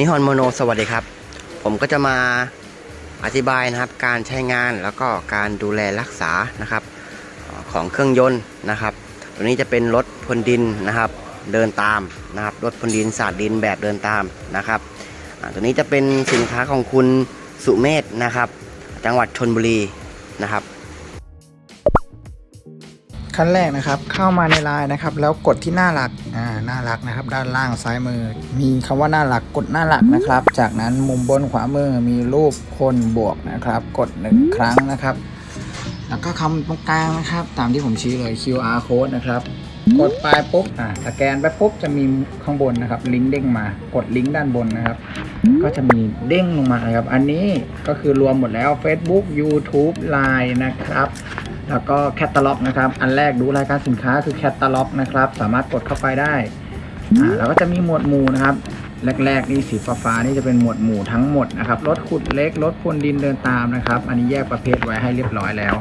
นิฮอนโมโนสวัสดีครับ ผมก็จะมาอธิบายนะครับการใช้งานแล้วก็การดูแลรักษานะครับของเครื่องยนต์นะครับ ตัวนี้จะเป็นรถพรนดินนะครับเดินตามนะครับรถพรนดินสาดดินแบบเดินตามนะครับตัวนี้จะเป็นสินค้าของคุณสุเมธนะครับ จังหวัดชนบุรีนะครับ ขั้นแรกนะครับ เข้ามาในไลน์นะครับ แล้วกดที่หน้าหลักอ่าหน้าหลักนะครับ ด้านล่างซ้ายมือ มีคำว่าหน้าหลักกดหน้าหลักนะครับ จากนั้นมุมบนขวามือมีรูปคนบวกนะครับ กดหนึ่งครั้งนะครับ แล้วก็คำตรงกลางนะครับ ตามที่ผมชี้เลย QR code นะครับกดไปปุ๊บอ่าสแกนไปปุ๊บจะมีข้างบนนะครับ ลิงก์เด้งมากดลิงก์ด้านบนนะครับ ก็จะมีเด้งลงมานะครับ อันนี้ก็คือรวมหมดแล้ว Facebook YouTube Line นะครับ แล้วก็แคตตาล็อกนะครับ อันแรกดูรายการสินค้าคือแคตตาล็อกนะครับ สามารถกดเข้าไปได้อ่าแล้วก็จะมีหมวดหมู่นะครับ แรกๆนี่สีฟ้าๆนี่จะเป็นหมวดหมู่ทั้งหมดนะครับรถขุดเล็กรถพรวนดินเดินตามนะครับ อันนี้แยกประเภทไว้ให้เรียบร้อยแล้ว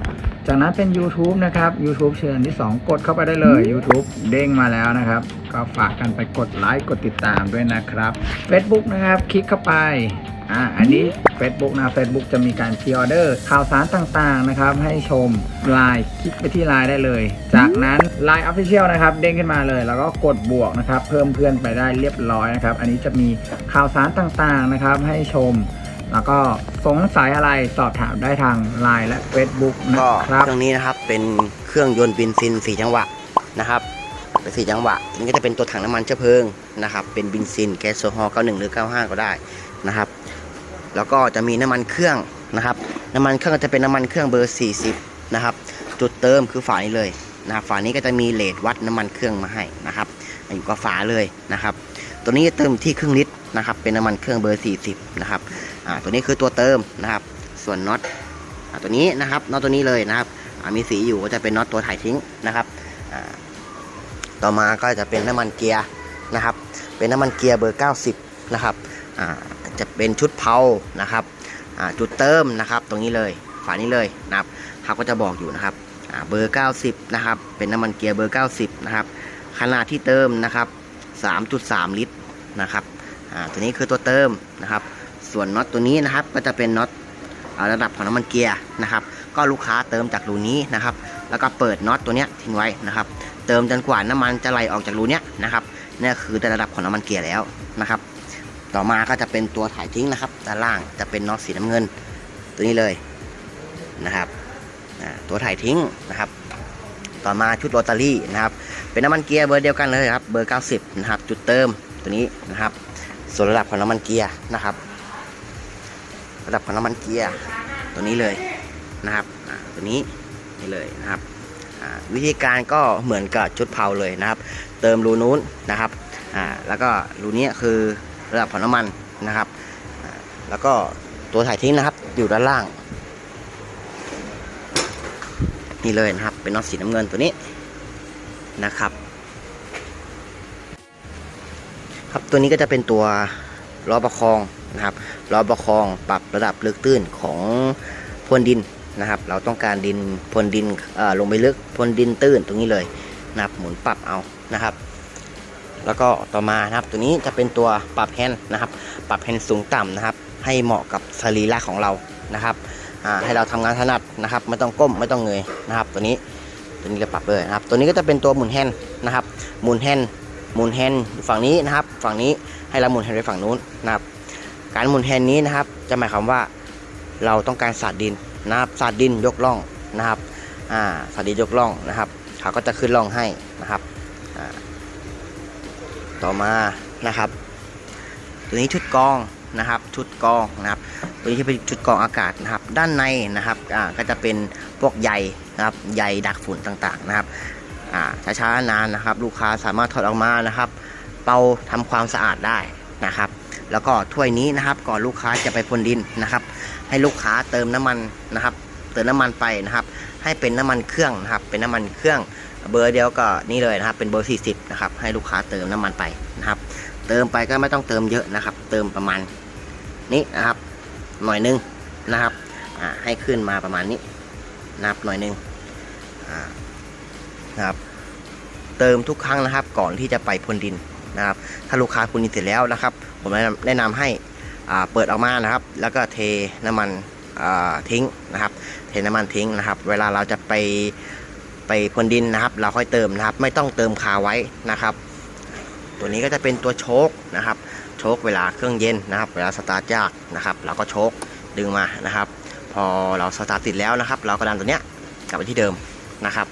จากนั้นเป็น YouTube นะครับ YouTube เชิญที่ 2 กดเข้าไปได้เลย YouTube เด้งมาแล้วนะครับ ก็ฝากกันไปกดไลค์กดติดตามด้วยนะครับ Facebook นะครับ คลิกเข้าไป อ่าอันนี้ Facebook นะ Facebook จะมีการพรีออเดอร์ข่าวสารต่างๆนะครับ ให้ชมไลน์คลิกไปที่ไลน์ได้เลย จากนั้น Line Official นะครับ เด้งขึ้นมาเลย แล้วก็กดบวกนะครับ เพิ่มเพื่อนไปได้เรียบร้อยนะครับ อันนี้จะมีข่าวสารต่างๆนะครับ ให้ชม แล้วก็สงสัยอะไรสอบถามได้ทาง Line และ Facebook นะก็ครับเครื่องนี้นะครับเป็นเครื่องยนต์บินซินสีจังหวะนะครับเป็นสีจังหวะอันนี้ก็จะเป็นตัวถังน้ำมันเชื้อเพลิงนะครับเป็นบินซินแก๊สโซฮอล์91หรือ 95 ก็ได้นะครับ แล้วก็จะมีน้ำมันเครื่องนะครับ น้ำมันเครื่องก็จะเป็นน้ำมันเครื่องเบอร์ 40 นะครับ จุดเติมคือฝานี้เลยนะครับฝานี้ก็จะมีเลทวัดน้ำมันเครื่องมาให้นะครับ อยู่กับฝาเลยนะครับ ตัวนี้เติมที่ครึ่งลิตรนะครับ เป็นน้ำมันเครื่องเบอร์ 40 นะครับอ่าตัวนี้คือตัวเติมนะครับ ส่วนน็อตอ่าตัวนี้นะครับน็อตตัวนี้เลยนะครับอ่ามีสีอยู่ก็จะเป็นน็อตตัวถ่ายทิ้งนะครับอ่าต่อมาก็จะเป็นน้ำมันเกียร์นะครับ เป็นน้ำมันเกียร์เบอร์ 90 นะครับอ่า จะเป็นชุดเพานะครับจุดเติมนะครับตรงนี้เลยฝานี้เลยนะครับเขาก็จะบอกอยู่นะครับเบอร์ 90 นะครับ เป็นน้ำมันเกียร์เบอร์ 90 นะครับ ขนาดที่เติมนะครับ 3.3 ลิตรนะครับอ่าตัวนี้คือตัวเติมนะครับ ส่วนน็อตตัวนี้นะครับก็จะเป็นน็อตระดับของน้ำมันเกียร์นะครับ ก็ลูกค้าเติมจากรูนี้นะครับ แล้วก็เปิดน็อตตัวเนี้ยทิ้งไว้นะครับ เติมจนกว่าน้ำมันจะไหลออกจากรูเนี้ยนะครับนี่คือระดับของน้ำมันเกียร์แล้วนะครับ ต่อมาก็จะเป็นตัวถ่ายทิ้งนะครับ ด้านล่างจะเป็นน็อตสีน้ำเงิน ตัวนี้เลยนะครับตัวถ่ายทิ้งนะครับ ต่อมาชุดโรตารี่นะครับ เป็นน้ำมันเกียร์เบอร์เดียวกันเลยครับ เบอร์ 90 นะครับ จุดเติมตัวนี้นะครับ ส่วนระดับของน้ำมันเกียร์นะครับ ระดับของน้ำมันเกียร์ตัวนี้เลยนะครับตัวนี้นี่เลยนะครับวิธีการก็เหมือนกับชุดเผาเลยนะครับ เติมรูนู้นนะครับแล้วก็รูนี้คือ ระดับของน้ำมันนะครับ แล้วก็ตัวถ่ายทิ้งนะครับ อยู่ด้านล่าง นี่เลยนะครับ เป็นน็อตสีน้ำเงินตัวนี้นะครับ ครับตัวนี้ก็จะเป็นตัวล้อประคองนะครับล้อประคองปรับระดับลึกตื้นของพรวนดินนะครับ เราต้องการดินพรวนดินเอ่อลงไปลึกพรวนดินตื้นตรงนี้เลยนะครับหมุนปรับเอานะครับ แล้วก็ต่อมานะครับ ตัวนี้จะเป็นตัวปรับแฮนด์นะครับ ปรับแฮนด์สูงต่ำนะครับ ให้เหมาะกับสรีระของเรานะครับให้เราทำงานถนัดนะครับ ไม่ต้องก้มไม่ต้องเงยนะครับ ตัวนี้ตัวนี้เราปรับเลยนะครับ ตัวนี้ก็จะเป็นตัวหมุนแฮนด์นะครับ หมุนแฮนด์หมุนแฮนด์ฝั่งนี้นะครับ ฝั่งนี้ให้เราหมุนแฮนด์ไปฝั่งนู้นนะครับ การหมุนแฮนด์นี้นะครับ จะหมายความว่าเราต้องการสาดดินนะครับสาดดินยกล่องนะครับอ่าสาดดินยกล่องนะครับเขาก็จะขึ้นล่องให้นะครับอ่า ต่อมานะครับ ตัวนี้ชุดกองนะครับ ชุดกองนะครับตัวนี้จะเป็นชุดกองอากาศนะครับ ด้านในนะครับอ่าก็จะเป็นพวกใยนะครับใยดักฝุ่นต่างๆนะครับอ่าช้าๆนานนะครับ ลูกค้าสามารถถอดออกมานะครับ เป่าทำความสะอาดได้นะครับ แล้วก็ถ้วยนี้นะครับ ก่อนลูกค้าจะไปพ่นดินนะครับ ให้ลูกค้าเติมน้ำมันนะครับ เติมน้ำมันไปนะครับ ให้เป็นน้ำมันเครื่องนะครับ เป็นน้ำมันเครื่อง เบอร์เดียวก็นี่เลยนะครับ เป็นเบอร์ 40 นะครับ ให้ลูกค้าเติมน้ำมันไปนะครับ เติมไปก็ไม่ต้องเติมเยอะนะครับ เติมประมาณนี้นะครับ หน่อยนึงนะครับให้ขึ้นมาประมาณนี้นะครับหน่อยนึงอ่านะครับ เติมทุกครั้งนะครับ ก่อนที่จะไปพ่นดินนะครับ ถ้าลูกค้าพ่นดินเสร็จแล้วนะครับ ผมแนะนำแนะนำให้เปิดออกมานะครับ แล้วก็เทน้ำมันทิ้งนะครับ เทน้ำมันทิ้งนะครับ เวลาเราจะไป ไปพรวนดินนะครับ เราค่อยเติมนะครับ ไม่ต้องเติมคาไว้นะครับ ตัวนี้ก็จะเป็นตัวโชคนะครับ โชคเวลาเครื่องเย็นนะครับ เวลาสตาร์ทยากนะครับ เราก็โชคดึงมานะครับ พอเราสตาร์ทติดแล้วนะครับ เราก็ดันตัวเนี้ยกลับไปที่เดิมนะครับ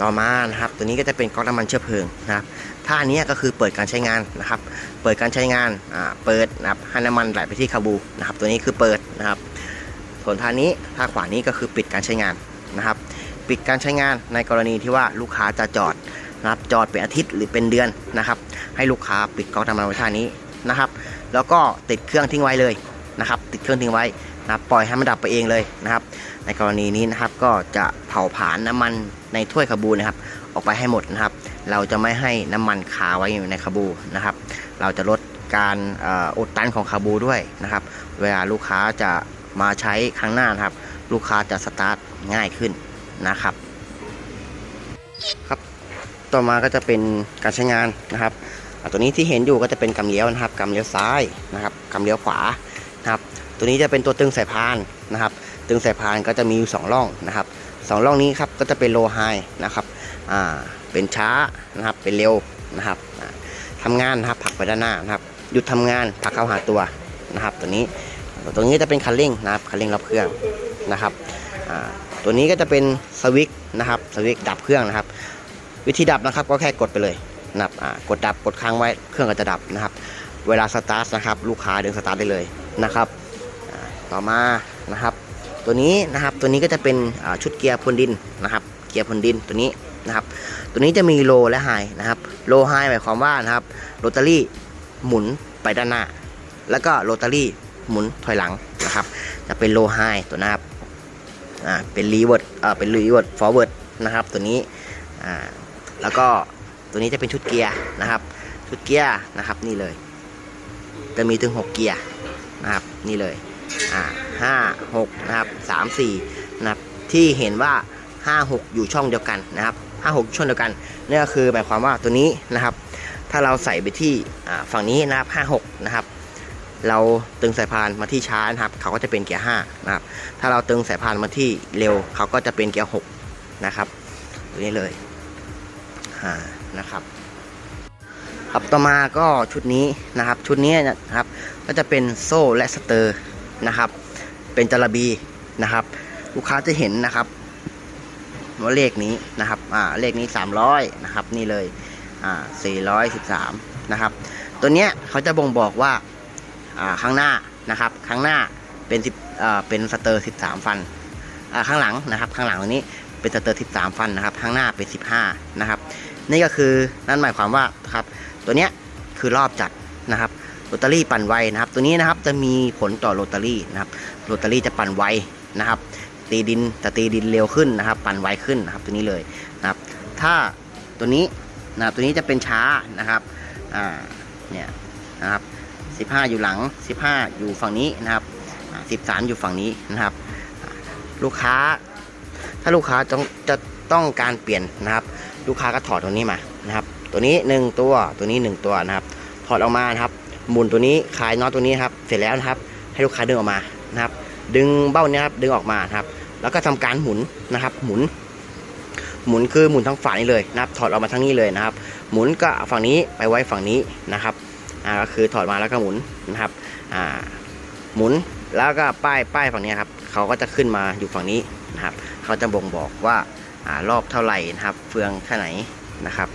ต่อมานะครับ ตัวนี้ก็จะเป็นก๊อกน้ำมันเชื้อเพลิงนะครับท่านี้ก็คือเปิดการใช้งานนะครับ เปิดการใช้งานอ่าเปิดนะครับให้น้ำมันไหลไปที่คาบูนะครับ ตัวนี้คือเปิดนะครับ ส่วนท่านี้ท่าขวานี้ก็คือปิดการใช้งานนะครับ ปิดการใช้งานในกรณีที่ว่าลูกค้าจะจอดนะครับจอดเป็นอาทิตย์หรือเป็นเดือนนะครับ ให้ลูกค้าปิดก๊อกน้ำมันไว้ท่านี้นะครับ แล้วก็ติดเครื่องทิ้งไว้เลยนะครับ ติดเครื่องทิ้งไว้นะปล่อยให้มันดับไปเองเลยนะครับ ในกรณีนี้นะครับก็จะเผาผลาญน้ำมันในถ้วยคาบูนะครับ ออกไปให้หมดนะครับ เราจะไม่ให้น้ำมันคาไว้อยู่ในคาบูนะครับ เราจะลดการอ,อุดตันของคาบูด้วยนะครับ เวลาลูกค้าจะมาใช้ครั้งหน้านะครับ ลูกค้าจะสตาร์ทง่ายขึ้น นะครับ ครับต่อมาก็จะเป็นการใช้งานนะครับตัวนี้ที่เห็นอยู่ก็จะเป็นกำเลี้ยวนะครับกำเลี้ยวซ้ายนะครับกำเลี้ยวขวานะครับ ตัวนี้จะเป็นตัวตึงสายพานนะครับ ตึงสายพานก็จะมีอยู่สองร่องนะครับสองร่องนี้ครับก็จะเป็นโลไฮนะครับอ่าเป็นช้านะครับเป็นเร็วนะครับอ่าทำงานนะครับผลักไปด้านหน้านะครับหยุดทำงานผลักเข้าหาตัวนะครับ ตัวนี้ตัวนี้จะเป็นคันเร่งนะครับคันเร่งรับเครื่องนะครับอ่า ตัวนี้ก็จะเป็นสวิตนะครับสวิตดับเครื่องนะครับ วิธีดับนะครับก็แค่กดไปเลยนะครับกดดับกดค้างไว้เครื่องก็จะดับนะครับ เวลาสตาร์ทนะครับ ลูกค้าดึงสตาร์ทได้เลยนะครับ ต่อมานะครับ ตัวนี้นะครับตัวนี้ก็จะเป็นชุดเกียร์พรวนดินนะครับ เกียร์พรวนดินตัวนี้นะครับ ตัวนี้จะมีโลและไฮนะครับโลไฮหมายความว่านะครับโรตารี่หมุนไปด้านหน้า แล้วก็โรตารี่หมุนถอยหลังนะครับ จะเป็นโลไฮตัวนะครับ อ่าเป็นรีเวิร์ดอ่าเป็นรีเวิร์ดฟอร์เวิร์ดนะครับตัวนี้อ่าแล้วก็ตัวนี้จะเป็นชุดเกียร์นะครับ ชุดเกียร์นะครับนี่เลย จะมีถึง 6 เกียร์นะครับนี่เลยอ่าห้าหกนะครับสามสี่นะครับที่เห็นว่า 5 6 อยู่ช่องเดียวกันนะครับ5 6ช่องเดียวกันนี่ก็คือหมายความว่าตัวนี้นะครับ ถ้าเราใส่ไปที่ฝั่งนี้นะครับ5 6นะครับ เราตึงสายพานมาที่ช้านะครับ เขาก็จะเป็นเกียร์5นะครับ ถ้าเราตึงสายพานมาที่เร็ว เขาก็จะเป็นเกียร์6นะครับตัวนี้เลยอ่านะครับ ครับต่อมาก็ชุดนี้นะครับ ชุดนี้นะครับ ก็จะเป็นโซ่และสเตอร์นะครับ เป็นจระบีนะครับ ลูกค้าจะเห็นนะครับว่าเลขนี้นะครับอ่าเลขนี้ 300นะครับ นี่เลยอ่า413 นะครับ ตัวเนี้ยเขาจะบ่งบอกว่า ข้างหน้านะครับ ข้างหน้าเป็น10เป็นสเตอร์ 13 ฟันข้างหลังนะครับข้างหลังตัวนี้เป็นสเตอร์ 13 ฟันนะครับ ข้างหน้าเป็น 15 นะครับ นี่ก็คือนั่นหมายความว่าครับตัวเนี้ยคือรอบจัดนะครับโรตารี่ปั่นไวนะครับ ตัวนี้นะครับจะมีผลต่อโรตารี่นะครับโรตารี่จะปั่นไวนะครับ ตีดินจะตีดินเร็วขึ้นนะครับ ปั่นไวขึ้นนะครับตัวนี้เลยนะครับ ถ้าตัวนี้นะตัวนี้จะเป็นช้านะครับอ่าเนี่ยนะครับ 15 อยู่หลัง 15 อยู่ฝั่งนี้นะครับอ่า13 อยู่ฝั่งนี้นะครับ ลูกค้า ถ้าลูกค้าต้องจะต้องการเปลี่ยนนะครับ ลูกค้าก็ถอดตัวนี้มานะครับ ตัวนี้ 1 ตัวตัวนี้ 1 ตัวนะครับ ถอดออกมานะครับหมุนตัวนี้คลายน็อตตัวนี้ครับ เสร็จแล้วนะครับ ให้ลูกค้าดึงออกมานะครับ ดึงเบ้าเนี้ยครับดึงออกมาครับ แล้วก็ทำการหมุนนะครับ หมุน หมุนคือหมุนทั้งฝั่งนี้เลยนะครับ ถอดออกมาทั้งนี้เลยนะครับ หมุนก็ฝั่งนี้ไปไว้ฝั่งนี้นะครับ อ่าก็คือถอดมาแล้วก็หมุนนะครับอ่าหมุนแล้วก็ป้ายป้ายฝั่งนี้ครับเขาก็จะขึ้นมาอยู่ฝั่งนี้นะครับเขาจะบ่งบอกว่าอ่ารอบเท่าไหร่นะครับ เฟืองแค่ไหนนะครับ